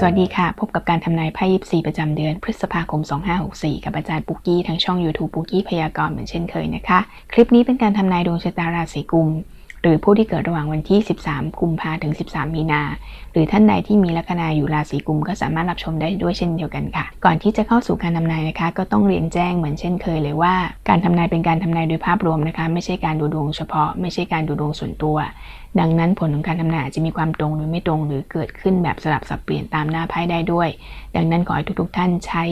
สวัสดีค่ะ พบกับการทำนายไพ่ยิปซีประจำเดือนพฤษภาคม 2564 กับอาจารย์ปุกกี้ทางช่อง YouTube ปุกกี้พยากรณ์เหมือนเช่นเคยนะคะ คลิปนี้เป็นการทำนายดวงชะตาราศีกุม หรือผู้ที่เกิดระหว่างวันที่ 13 กุมภาถึง 13 มีนา หรือท่านใดที่มีลัคนาอยู่ราศีกุมก็สามารถรับชมได้ด้วยเช่นเดียวกันค่ะ ก่อนที่จะเข้าสู่การทำนายนะคะ ก็ต้องเรียนแจ้งเหมือนเช่นเคยเลยว่า การทำนายเป็นการทำนายโดยภาพรวมนะคะ ไม่ใช่การดูดวงเฉพาะ ไม่ใช่การดูดวงส่วนตัวดังนั้นผลของการทำนายอาจจะมีความตรงหรือไม่ตรงหรือเกิดขึ้นแบบสลับสับเปลี่ยนตามหน้าไพ่ได้ด้วย ดังนั้นขอให้ทุกๆท่านใช้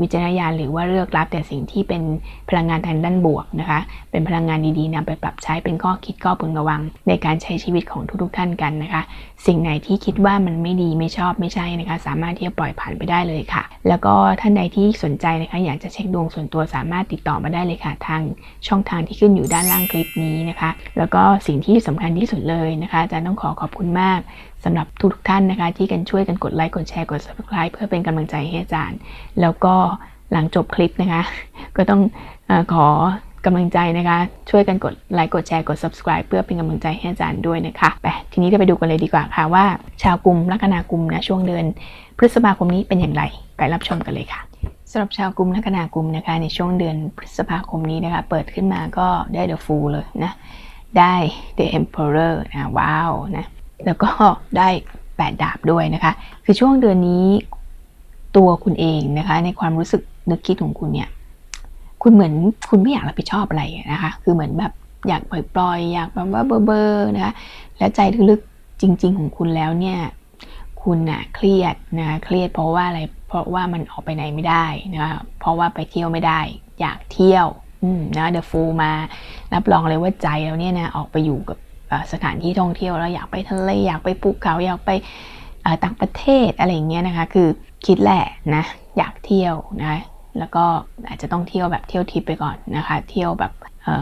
วิจารณญาณหรือว่าเลือกรับแต่สิ่งที่เป็นพลังงานทางด้านบวกนะคะ เป็นพลังงานดีๆนำไปปรับใช้เป็นข้อคิดข้อพึงระวัง ในการใช้ชีวิตของทุกๆท่านกันนะคะ สิ่งไหนที่คิดว่ามันไม่ดีไม่ชอบไม่ใช่นะคะ สามารถที่จะปล่อยผ่านไปได้เลยค่ะ แล้วก็ท่านใดที่สนใจนะคะอยากจะเช็คดวงส่วนตัวสามารถติดต่อมาได้เลยค่ะทางช่องทางที่ขึ้นอยู่ด้านล่างคลิปนี้นะคะ แล้วก็สิ่งที่สำคัญที่สุดเลยนะคะอาจารย์ต้องขอขอบคุณมากสำหรับทุกท่านนะคะ ที่กันช่วยกันกดไลค์กดแชร์กด subscribe เพื่อเป็นกำลังใจให้อาจารย์ แล้วก็หลังจบคลิปนะคะ ก็ต้องอขอกำลังใจนะคะ ช่วยกันกดไลค์กดแชร์กด subscribe เพื่อเป็นกำลังใจให้อาจารย์ด้วยนะคะไปทีนี้เราไปดูกันเลยดีกว่าค่ะว่า ชาวกลุ่มลัคนากุมนะช่วงเดือน พฤษภาคมนี้เป็นอย่างไรไปรับชมกันเลยค่ะสำหรับชาวกลุ่มลัคนากุมนะคะในช่วงเดือนพฤษภาคมนี้นะคะ เปิดขึ้นมาก็ได้ The Fool เลยนะ ได้ The Emperor นะว้าวนะแล้วก็ได้ 8 ดาบด้วยนะคะ คือช่วงเดือนนี้ตัวคุณเองนะคะ ในความรู้สึกนึกคิดของคุณเนี่ย คุณเหมือนคุณไม่อยากรับผิดชอบอะไรนะคะ คือเหมือนแบบอยากปล่อยๆอยากแบบว่าเบอร์ๆนะคะ และใจลึกๆจริง ๆ ของคุณแล้วเนี่ย คุณน่ะเครียดนะคะเครียดเพราะว่าอะไร เพราะว่ามันออกไปไหนไม่ได้นะคะ เพราะว่าไปเที่ยวไม่ได้ อยากเที่ยว นะเดอะฟูมารับรองเลยว่าใจเราเนี่ยนะออกไปอยู่กับสถานที่ท่องเที่ยวแล้วอยากไปทะเลอยากไปภูเขาอยากไปต่างประเทศอะไรอย่างเงี้ยนะคะ คือคิดแหละนะอยากเที่ยวนะแล้วก็อาจจะต้องเที่ยวแบบเที่ยวทิปไปก่อนนะคะ เที่ยวแบบ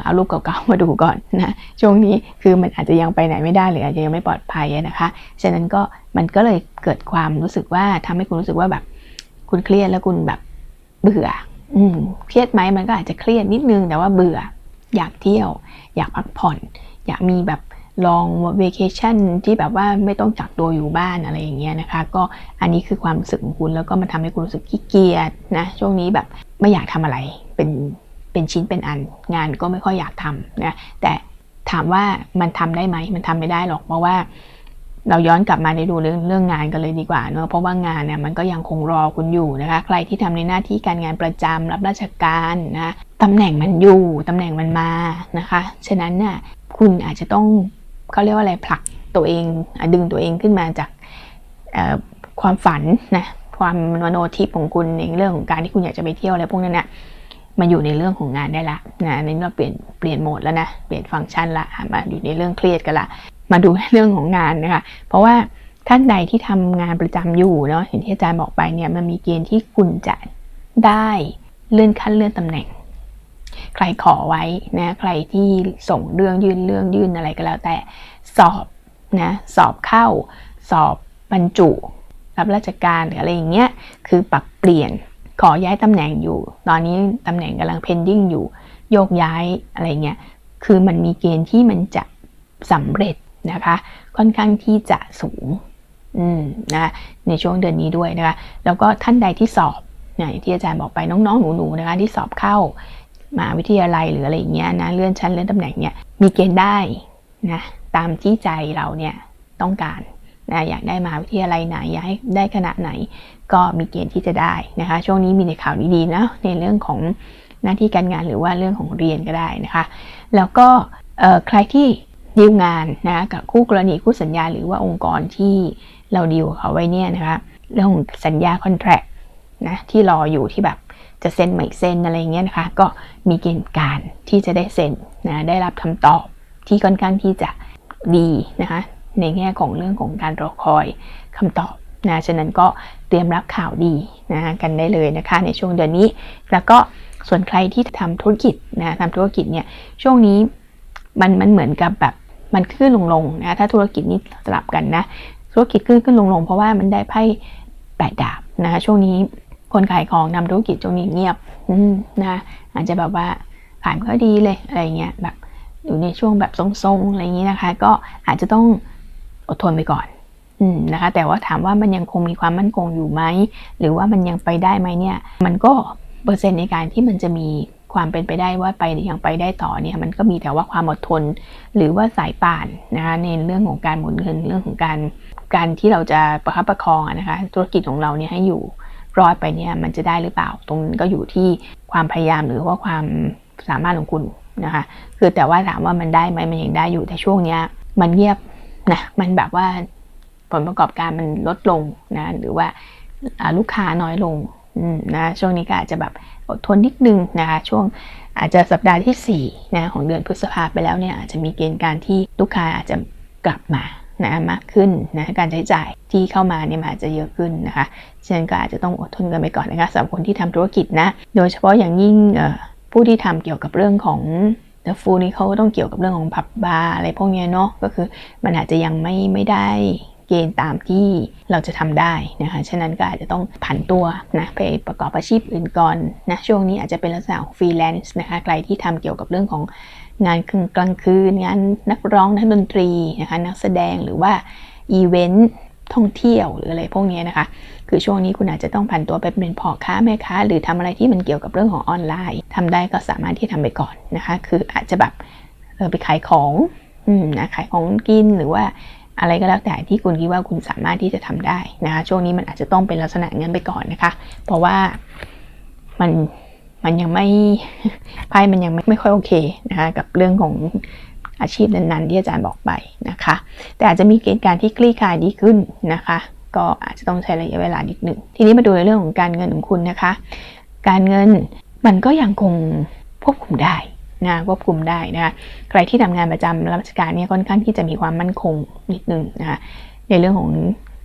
เอารูปเก่าๆมาดูก่อนนะช่วงนี้คือมันอาจจะยังไปไหนไม่ได้หรืออาจจะยังไม่ปลอดภัยนะคะฉะนั้นก็มันก็เลยเกิดความรู้สึกว่าทำให้คุณรู้สึกว่าแบบคุณเครียดแล้วคุณแบบเบื่อ อืมเครียดไหมมันก็อาจจะเครียดนิดนึงแต่ว่าเบื่อ อยากเที่ยว อยากพักผ่อน อยากมีแบบลองเวกชั่นที่แบบว่าไม่ต้องกักตัวอยู่บ้านอะไรอย่างเงี้ยนะคะ ก็อันนี้คือความรู้สึกของคุณแล้วก็มันทำให้คุณรู้สึกขี้เกียจนะช่วงนี้แบบไม่อยากทำอะไรเป็นเป็นชิ้นเป็นอันงานก็ไม่ค่อยอยากทำนะแต่ถามว่ามันทำได้ไหมมันทำไม่ได้หรอกเพราะว่า เราย้อนกลับมาในดูเรื่องเรื่องงานกันเลยดีกว่าเนอะเพราะว่างานเนี่ยมันก็ยังคงรอคุณอยู่นะคะ ใครที่ทำในหน้าที่การงานประจำรับราชการนะตำแหน่งมันอยู่ตำแหน่งมันมานะคะ ฉะนั้นเนี่ยคุณอาจจะต้องเขาเรียกว่าอะไรผลักตัวเองดึงตัวเองขึ้นมาจากความฝันนะความมโนทิพของคุณในเรื่องของการที่คุณอยากจะไปเที่ยวอะไรพวกนั้นนะมาอยู่ในเรื่องของงานได้ละนะนนี้เราเปลี่ยนเปลี่ยนโหมดแล้วนะ เปลี่ยนฟังก์ชันละมาอยู่ในเรื่องเครียดกันละ มาดูเรื่องของงานนะคะ เพราะว่าท่านใดที่ทำงานประจำอยู่เนาะอย่างที่อาจารย์บอกไปเนี่ยมันมีเกณฑ์ที่คุณจะได้เลื่อนขั้นเลื่อนตำแหน่ง ใครขอไว้นะใครที่ส่งเรื่องยื่นเรื่องยื่นอะไรก็แล้วแต่สอบนะสอบเข้า สอบบรรจุ รับราชการหรืออะไรอย่างเงี้ยคือปรับเปลี่ยนขอย้ายตำแหน่งอยู่ ตอนนี้ตำแหน่งกำลัง pending อยู่ โยกย้ายอะไรเงี้ย คือมันมีเกณฑ์ที่มันจะสำเร็จ นะคะค่อนข้างที่จะสูงนะในช่วงเดือนนี้ด้วยนะคะแล้วก็ท่านใดที่สอบเนี่ยที่อาจารย์บอกไปน้องๆหนูๆนะคะที่สอบเข้ามหาวิทยาลัยหรืออะไรอย่างเงี้ยนะเลื่อนชั้นเลื่อนตำแหน่งเนี่ยมีเกณฑ์ได้นะตามที่ใจเราเนี่ยต้องการนะอยากได้มหาวิทยาลัยไหนอยากให้ได้คณะไหน ก็มีเกณฑ์ที่จะได้นะคะ ช่วงนี้มีในข่าวดีๆนะในเรื่องของหน้าที่การงานหรือว่าเรื่องของเรียนก็ได้นะคะ แล้วก็ใครที่ ดีลงานนะกับคู่กรณีคู่สัญญาหรือว่าองค์กรที่เราดีลเขาไว้เนี่ยนะคะเรื่องของสัญญาคอนแท c t นะที่รออยู่ที่แบบจะเซ็นไม่เซ็นอะไรเงี้ยนะคะ ก็มีเกณฑ์การที่จะได้เซ็นนะได้รับคำตอบที่ค่อนข้างที่จะดีนะคะในแง่ของเรื่องของการรอคอยคำตอบนะฉะนั้นก็เตรียมรับข่าวดีนะกันได้เลยนะคะ ในช่วงเดือนนี้ แล้วก็ส่วนใครที่ทำธุรกิจนะทำธุรกิจเนี่ยช่วงนี้มันมันเหมือนกับแบบ มันขึ้นลงลงนะถ้าธุรกิจนี้สลับกันนะธุรกิจขึ้นขึ้นลงลงเพราะว่ามันได้ไพ่แปดดาบนะคะช่วงนี้คนขายของนำธุรกิจช่วงนี้เงียบนะอาจจะแบบว่าขายไม่ค่อยดีเลยอะไรเงี้ยแบบอยู่ในช่วงแบบทรงๆอะไรอย่างนี้นะคะ ก็อาจจะต้องอดทนไปก่อนนะคะ แต่ว่าถามว่ามันยังคงมีความมั่นคงอยู่ไหม หรือว่ามันยังไปได้ไหมเนี่ย มันก็เปอร์เซ็นต์ในการที่มันจะมี ความเป็นไปได้ว่าไปยังไปได้ต่อเนี่ยมันก็มีแต่ว่าความอดทน หรือว่าสายป่านนะคะในเรื่องของการหมุนเงินเรื่องของการการที่เราจะประคับประคองนะคะธุรกิจของเราเนี่ยให้อยู่รอดไปเนี่ยมันจะได้หรือเปล่า ตรงนั้นก็อยู่ที่ความพยายามหรือว่าความสามารถของคุณนะคะคือแต่ว่าถามว่ามันได้ไหมมันยังได้อยู่แต่ช่วงเนี้ยมันเงียบนะมันแบบว่าผลประกอบการมันลดลงนะหรือว่าลูกค้าน้อยลงนะช่วงนี้ก็อาจจะแบบ อดทนนิดนึงนะคะช่วงอาจจะสัปดาห์ที่4นะของเดือนพฤษภาไปแล้วเนี่ยอาจจะมีเกณฑ์การที่ลูกค้าอาจจะกลับมานะมากขึ้นนะการใช้จ่ายที่เข้ามาเนี่ยอาจจะเยอะขึ้นนะคะฉะนั้นก็อาจจะต้องอดทนกันไปก่อนนะคะสำหรับคนที่ทำธุรกิจนะโดยเฉพาะอย่างยิ่งผู้ที่ทำเกี่ยวกับเรื่องของเดอะฟูนี่เขาก็ต้องเกี่ยวกับเรื่องของผับบาร์อะไรพวกนี้เนาะก็คือมันอาจจะยังไม่ไม่ได้ เกณฑ์ตามที่เราจะทำได้นะคะฉะนั้นก็อาจจะต้องผันตัวนะไปประกอบอาชีพอื่นก่อนนะช่วงนี้อาจจะเป็นลักษณะของฟรีแลนซ์นะคะใครที่ทำเกี่ยวกับเรื่องของงานกลางคืนงานนักร้องนักดนตรีนะคะนักแสดงหรือว่าอีเวนต์ท่องเที่ยวหรืออะไรพวกนี้นะคะ คือช่วงนี้คุณอาจจะต้องผันตัวไปเป็นพ่อค้าแม่ค้า หรือทำอะไรที่มันเกี่ยวกับเรื่องของออนไลน์ทำได้ก็สามารถที่ทำไปก่อนนะคะ คืออาจจะแบบเออไปขายของอืมนะขายของกินหรือว่า อะไรก็แล้วแต่ที่คุณคิดว่าคุณสามารถที่จะทำได้นะคะช่วงนี้มันอาจจะต้องเป็นลักษณะเงินไปก่อนนะคะ เพราะว่ามันมันยังไม่ไพ่มันยังไม่ไม่ค่อยโอเคนะคะกับเรื่องของอาชีพนั้นๆที่อาจารย์บอกไปนะคะ แต่อาจจะมีเกณฑ์การที่คลี่คลายดีขึ้นนะคะ ก็อาจจะต้องใช้ระยะเวลานิดหนึ่งทีนี้มาดูในเรื่องของการเงินของคุณนะคะ การเงินมันก็ยังคงควบคุมได้ นะควบคุมได้นะคะใครที่ทำงานประจำรับราชการเนี่ยค่อนข้างที่จะมีความมั่นคงนิดนึงนะคะในเรื่องของ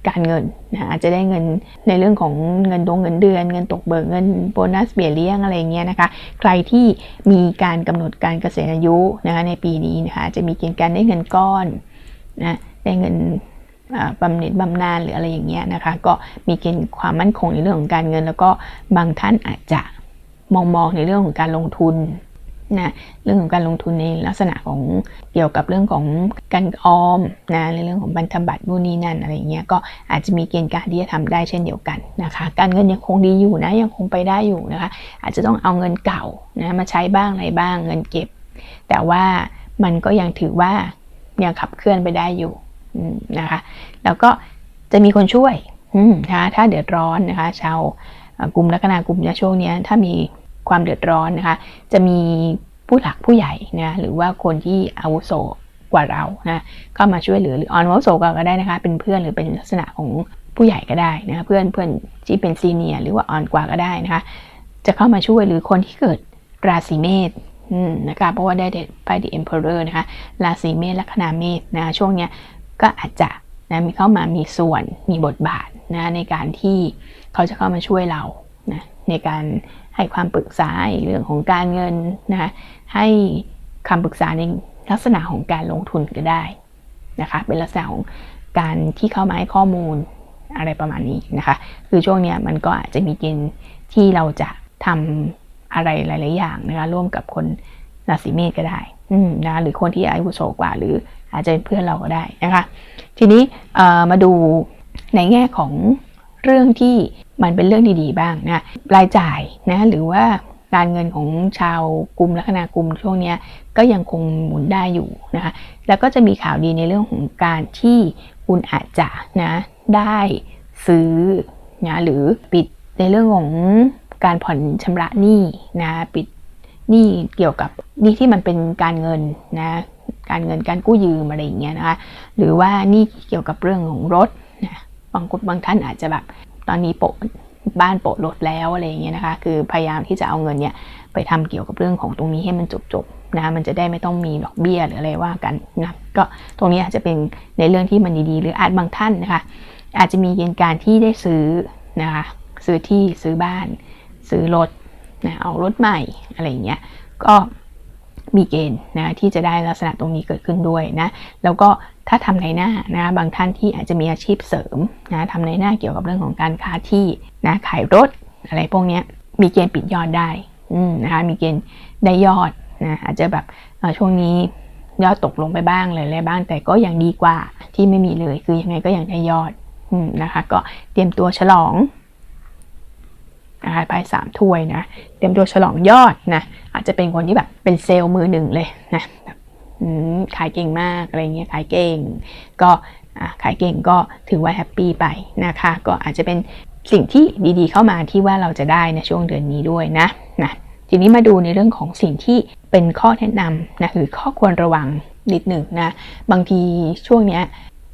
การเงินนะอาจจะได้เงินในเรื่องของเงินดงเงินเดือน เงินตกเบิกเงินโบนัสเบี้ยเลี้ยงอะไรเงี้ยนะคะใครที่มีการกำหนดการเกษียณอายุนะคะในปีนี้นะคะจะมีเกณฑ์การได้เงินก้อนนะได้เงินบำเหน็จบำนาญหรืออะไรอย่างเงี้ยนะคะก็มีเกณฑ์ความมั่นคงในเรื่องของการเงิน แล้วก็บางท่านอาจจะมองมองในเรื่องของการลงทุน นะเรื่องของการลงทุนในลักษณะของเกี่ยวกับเรื่องของการออมนะในเรื่องของบันทบัตรนู่นนี่นั่นอะไรเงี้ยก็อาจจะมีเกณฑ์การที่จะทำได้เช่นเดียวกันนะคะ การเงินยังคงดีอยู่นะยังคงไปได้อยู่นะคะ อาจจะต้องเอาเงินเก่านะมาใช้บ้างอะไรบ้างเงินเก็บ แต่ว่ามันก็ยังถือว่ายังขับเคลื่อนไปได้อยู่นะคะ แล้วก็จะมีคนช่วยนะคะถ้าเดือดร้อนนะคะ ชาวกลุ่มลัคนากลุ่มในช่วงนี้ถ้ามี ความเดือดร้อนนะคะ จะมีผู้หลักผู้ใหญ่นะหรือว่าคนที่อาวุโสกว่าเรานะเข้ามาช่วยเหลือหรือออนอาวุโสกว่าก็ได้นะคะ เป็นเพื่อนหรือเป็นลักษณะของผู้ใหญ่ก็ได้นะคะเพื่อนเพื่อนที่เป็นซีเนียหรือว่าอ่อนกว่าก็ได้นะคะ จะเข้ามาช่วยหรือคนที่เกิดราศีเมษนะคะเพราะว่าได้เด็ดไปดีเอ็มเพอเรอร์นะคะราศีเมษลัคนาเมษนะช่วงเนี้ยก็อาจจะนะมีเข้ามามีส่วนมีบทบาทนะในการที่เขาจะเข้ามาช่วยเรา นะในการให้ความปรึกษาเรื่องของการเงินนะคะให้คำปรึกษาในลักษณะของการลงทุนก็ได้นะคะเป็นลักษณะของการที่เข้ามาให้ข้อมูลอะไรประมาณนี้นะคะคือช่วงนี้มันก็อาจจะมีเกณฑ์ที่เราจะทำอะไรหลาย ๆ อย่างนะคะร่วมกับคนราศีเมษก็ได้นะหรือคนที่อายุโสกว่า หรืออาจจะเป็นเพื่อนเราก็ได้นะคะ ทีนี้มาดูในแง่ของ เรื่องที่มันเป็นเรื่องดีๆ บ้างนะรายจ่ายนะหรือว่าการเงินของชาวกลุ่มลัคนากลุ่มช่วงนี้ก็ยังคงหมุนได้อยู่นะคะแล้วก็จะมีข่าวดีในเรื่องของการที่คุณอาจจะนะได้ซื้อนะหรือปิดในเรื่องของการผ่อนชำระหนี้นะปิดหนี้เกี่ยวกับหนี้ที่มันเป็นการเงินนะการเงินการกู้ยืมอะไรอย่างเงี้ยนะคะหรือว่านี่เกี่ยวกับเรื่องของรถ บางคนบางท่านอาจจะแบบตอนนี้โปะบ้านโปะรถแล้วอะไรอย่างเงี้ยนะคะ คือพยายามที่จะเอาเงินเนี่ยไปทำเกี่ยวกับเรื่องของตรงนี้ให้มันจบๆนะมันจะได้ไม่ต้องมีดอกเบี้ยหรืออะไรว่ากันนะก็ตรงนี้อาจจะเป็นในเรื่องที่มันดีๆ หรืออาจบางท่านนะคะ อาจจะมีเกณฑ์การที่ได้ซื้อนะคะซื้อที่ซื้อบ้าน ซื้อรถนะเอารถใหม่อะไรอย่างเงี้ยก็ มีเกณฑ์นะที่จะได้ลักษณะตรงนี้เกิดขึ้นด้วยนะแล้วก็ถ้าทำในหน้านะบางท่านที่อาจจะมีอาชีพเสริมนะทำในหน้าเกี่ยวกับเรื่องของการค้าที่นะขายรถอะไรพวกนี้มีเกณฑ์ปิดยอดได้นะคะมีเกณฑ์ได้ยอดนะอาจจะแบบช่วงนี้ยอดตกลงไปบ้างเลยอะไรบ้างแต่ก็ยังดีกว่าที่ไม่มีเลยคือยังไงก็ยังได้ยอดนะคะก็เตรียมตัวฉลอง นะคะไปสามถ้วยนะเตรียมตัวฉลองยอดนะอาจจะเป็นคนที่แบบเป็นเซลล์มือหนึ่งเลยนะขายเก่งมากอะไรเงี้ยขายเก่ง ก็ขายเก่งก็ถือว่าแฮปปี้ไปนะคะก็อาจจะเป็นสิ่งที่ดีๆ เข้ามาที่ว่าเราจะได้ในช่วงเดือนนี้ด้วยนะนะทีนี้มาดูในเรื่องของสิ่งที่เป็นข้อแนะนำนะหรือข้อควรระวังนิดหนึ่งนะบางทีช่วงนี้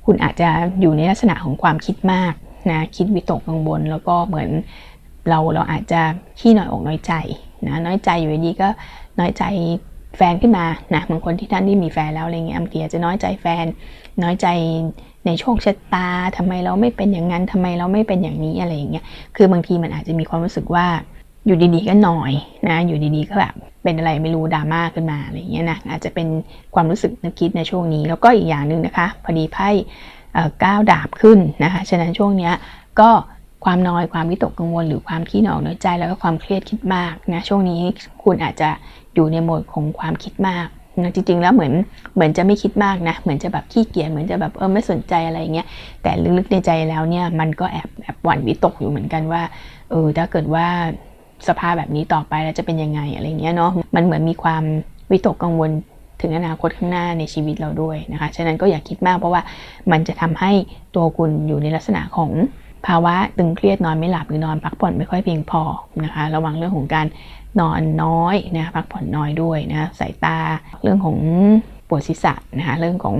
คุณอาจจะอยู่ในลักษณะของความคิดมากนะคิดวิตกกังวลแล้วก็เหมือน เราเราอาจจะขี้หน่อยอกน้อยใจนะน้อยใจอยู่ดีก็น้อยใจแฟนขึ้นมานะบางคนที่ท่านที่มีแฟนแล้วอะไรเงี้ยบางทีอาจจะน้อยใจแฟน น้อยใจในโชคชะตาทำไมเราไม่เป็นอย่างนั้นทำไมเราไม่เป็นอย่างนี้อะไรอย่างเงี้ยคือบางทีมันอาจจะมีความรู้สึกว่าอยู่ดีๆก็หน่อยนะอยู่ดีๆก็แบบเป็นอะไรไม่รู้ดราม่าขึ้นมาอะไรเงี้ยนะอาจจะเป็นความรู้สึกนึกคิดในช่วงนี้ แล้วก็อีกอย่างหนึ่งนะคะ พอดีไพ่ก้าวดาบขึ้นนะคะฉะนั้นช่วงเนี้ยก็ ความน้อยความวิตกกังวล หรือความขี้หนองน้อยใจ แล้วก็ความเครียดคิดมากนะช่วงนี้คุณอาจจะอยู่ในโหมดของความคิดมากนะจริงๆ แล้วเหมือนเหมือนจะไม่คิดมากนะ เหมือนจะแบบขี้เกียจเหมือนจะแบบเออไม่สนใจอะไรเงี้ยแต่ลึกๆในใจแล้วเนี่ยมันก็แอบแอบหวั่นวิตกอยู่เหมือนกันว่าเออถ้าเกิดว่าสภาพแบบนี้ต่อไปแล้วจะเป็นยังไงอะไรเงี้ยเนาะมันเหมือนมีความวิตกกังวลถึงอนาคตข้างหน้าในชีวิตเราด้วยนะคะ ฉะนั้นก็อย่าคิดมากเพราะว่ามันจะทำให้ตัวคุณอยู่ในลักษณะของ ภาวะตึงเครียดนอนไม่หลับหรือนอนพักผ่อนไม่ค่อยเพียงพอนะคะ ระวังเรื่องของการนอนน้อยนะพักผ่อนน้อยด้วยนะสายตาเรื่องของปวดศีรษะนะคะเรื่องของ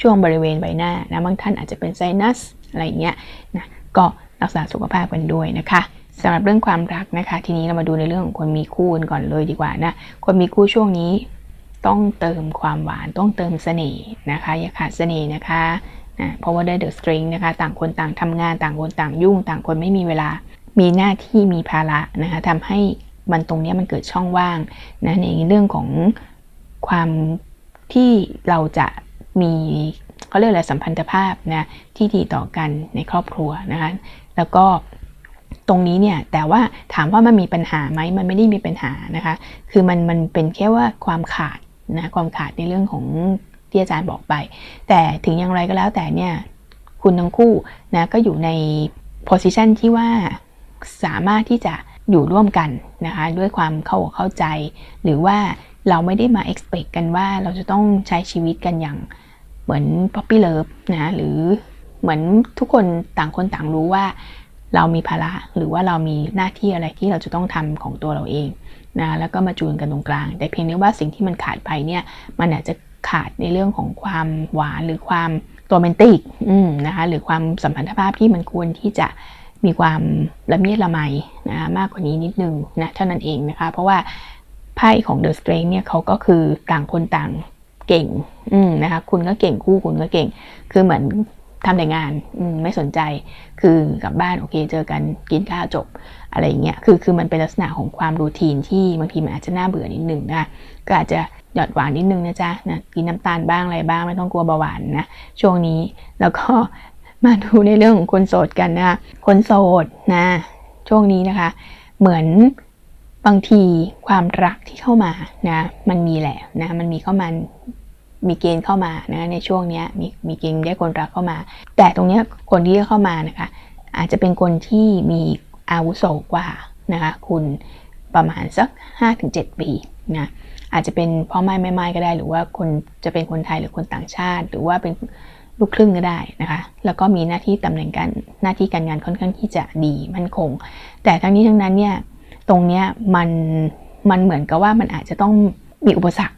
ช่วงบริเวณใบหน้านะบางท่านอาจจะเป็นไซนัสอะไรเงี้ยนะก็รักษาสุขภาพกันด้วยนะคะสำหรับเรื่องความรักนะคะ ทีนี้เรามาดูในเรื่องของคนมีคู่กันก่อนเลยดีกว่านะคนมีคู่ช่วงนี้ต้องเติมความหวานต้องเติมเสน่ห์นะคะอย่าขาดเสน่ห์นะคะ นะเพราะว่าได้เดอะสตริงนะคะต่างคนต่างทำงานต่างคนต่างยุ่ง ต่างคนไม่มีเวลา มีหน้าที่มีภาระนะคะทำให้มันตรงนี้มันเกิดช่องว่างนะในเรื่องของความที่เราจะมีเขาเรียกอะไรสัมพันธภาพนะที่ดีต่อกันในครอบครัวนะคะแล้วก็ตรงนี้เนี่ยแต่ว่าถามว่ามันมีปัญหาไหมมันไม่ได้มีปัญหานะคะ คือมันมันเป็นแค่ว่าความขาดนะความขาดในเรื่องของ ที่อาจารย์บอกไป แต่ถึงอย่างไรก็แล้วแต่เนี่ยคุณทั้งคู่นะก็อยู่ใน position ที่ว่าสามารถที่จะอยู่ร่วมกันนะคะด้วยความเข้าเข้าใจ หรือว่าเราไม่ได้มา expect กันว่าเราจะต้องใช้ชีวิตกันอย่างเหมือน puppy love นะหรือเหมือนทุกคนต่างคนต่างรู้ว่าเรามีภาระหรือว่าเรามีหน้าที่อะไรที่เราจะต้องทำของตัวเราเองนะแล้วก็มาจูนกันตรงกลาง แต่เพียงแต่ว่าสิ่งที่มันขาดไปเนี่ยมันอาจจะ ขาดในเรื่องของความหวานหรือความโรแมนติกนะคะหรือความสัมพันธภาพที่มันควรที่จะมีความละเมียดละไมนะมากกว่านี้นิดนึงนะเท่านั้นเองนะคะ เพราะว่าไพ่ของ The Strength เนี่ยเขาก็คือต่างคนต่างเก่งนะคะคุณก็เก่งคู่คุณก็เก่ง คือเหมือนทำแต่งานไม่สนใจคือกลับบ้านโอเคเจอกันกินข้าวจบอะไรเงี้ยคือคือมันเป็นลักษณะของความรูทีนที่บางทีมันอาจจะน่าเบื่อนิดหนึ่งนะก็อาจจะ หยอดหวานนิดนึงนะจ๊ะนะกินน้ำตาลบ้างอะไรบ้างไม่ต้องกลัวเบาหวานนะช่วงนี้แล้วก็มาดูในเรื่องของคนโสดกันนะคนโสดนะช่วงนี้นะคะ เหมือนบางทีความรักที่เข้ามานะมันมีแหละนะมันมีเข้ามามีเกณฑ์เข้ามานะในช่วงนี้มีมีเกณฑ์ได้คนรักเข้ามา แต่ตรงนี้คนที่เข้ามานะคะ อาจจะเป็นคนที่มีอาวุโสกว่านะคะคุณประมาณสัก 5-7 ปีนะ อาจจะเป็นพ่อไม้แม่ไม้ก็ได้ หรือว่าคนจะเป็นคนไทยหรือคนต่างชาติ หรือว่าเป็นลูกครึ่งก็ได้นะคะ แล้วก็มีหน้าที่ตำแหน่งการหน้าที่การงานค่อนข้างที่จะดีมั่นคง แต่ทั้งนี้ทั้งนั้นเนี่ยตรงเนี้ยมันมันเหมือนกับว่ามันอาจจะต้องมีอุปสรรค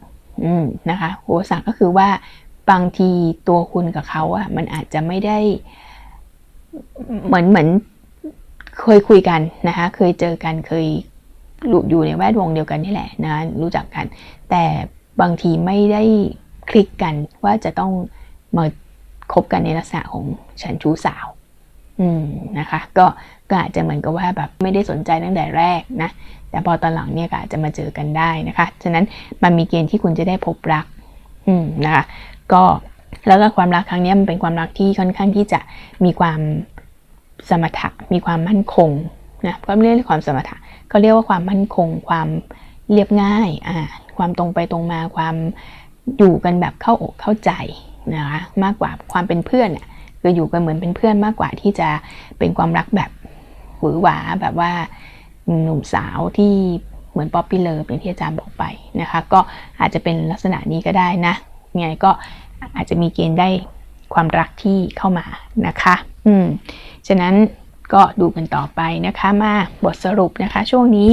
นะคะอุปสรรคก็คือว่าบางทีตัวคุณกับเขาอะมันอาจจะไม่ได้เหมือนเหมือนเคยคุยกันนะคะ เคยเจอกันเคย อยู่ในแวดวงเดียวกันนี่แหละนะรู้จักกัน แต่บางทีไม่ได้คลิกกันว่าจะต้องมาคบกันในลักษณะของฉันชู้สาว อืมนะคะ ก็ก็อาจจะเหมือนกับว่าแบบไม่ได้สนใจตั้งแต่แรกนะ แต่พอตอนหลังเนี่ยก็อาจจะมาเจอกันได้นะคะ ฉะนั้นมันมีเกณฑ์ที่คุณจะได้พบรัก อืมนะคะ ก็แล้วก็ความรักครั้งนี้มันเป็นความรักที่ค่อนข้างที่จะมีความสมถะ มีความมั่นคงนะก็ไม่เรียกความสมถะ ก็เรียกว่าความมั่นคง ความเรียบง่ายอ่าความตรงไปตรงมาความอยู่กันแบบเข้าอกเข้าใจนะคะมากกว่าความเป็นเพื่อนอะคืออยู่กันเหมือนเป็นเพื่อนมากกว่าที่จะเป็นความรักแบบหวือหวาแบบว่าหนุ่มสาวที่เหมือนป๊อปปี้เลิฟอย่างที่อาจารย์บอกไปนะคะ ก็อาจจะเป็นลักษณะนี้ก็ได้นะยังไงก็อาจจะมีเกณฑ์ได้ความรักที่เข้ามานะคะ อืม ฉะนั้น ก็ดูกันต่อไปนะคะ มาบทสรุปนะคะ ช่วงนี้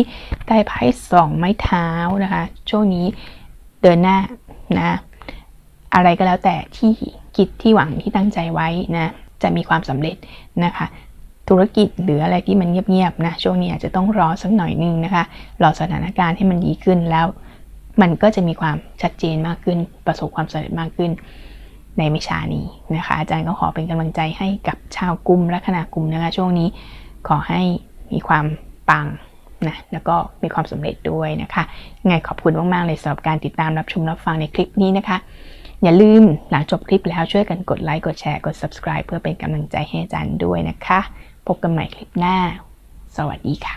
ได้ไพ่สองไม้เท้านะคะ ช่วงนี้เดินหน้านะอะไรก็แล้วแต่ที่คิดที่หวังที่ตั้งใจไว้นะจะมีความสำเร็จนะคะ ธุรกิจหรืออะไรที่มันเงียบๆนะช่วงนี้อาจจะต้องรอสักหน่อยนึงนะคะรอสถานการณ์ให้มันดีขึ้นแล้ว มันก็จะมีความชัดเจนมากขึ้นประสบความสำเร็จมากขึ้น ในวิชานี้นะคะ อาจารย์ก็ขอเป็นกำลังใจให้กับชาวกลุ่มลัคนากุมนะคะช่วงนี้ขอให้มีความปังนะแล้วก็มีความสำเร็จด้วยนะคะยังไงขอบคุณมากๆเลยสำหรับการติดตามรับชมรับฟังในคลิปนี้นะคะ อย่าลืมหลังจบคลิปแล้วช่วยกันกดไลค์กดแชร์กด subscribe เพื่อเป็นกำลังใจให้อาจารย์ด้วยนะคะ พบกันใหม่คลิปหน้า สวัสดีค่ะ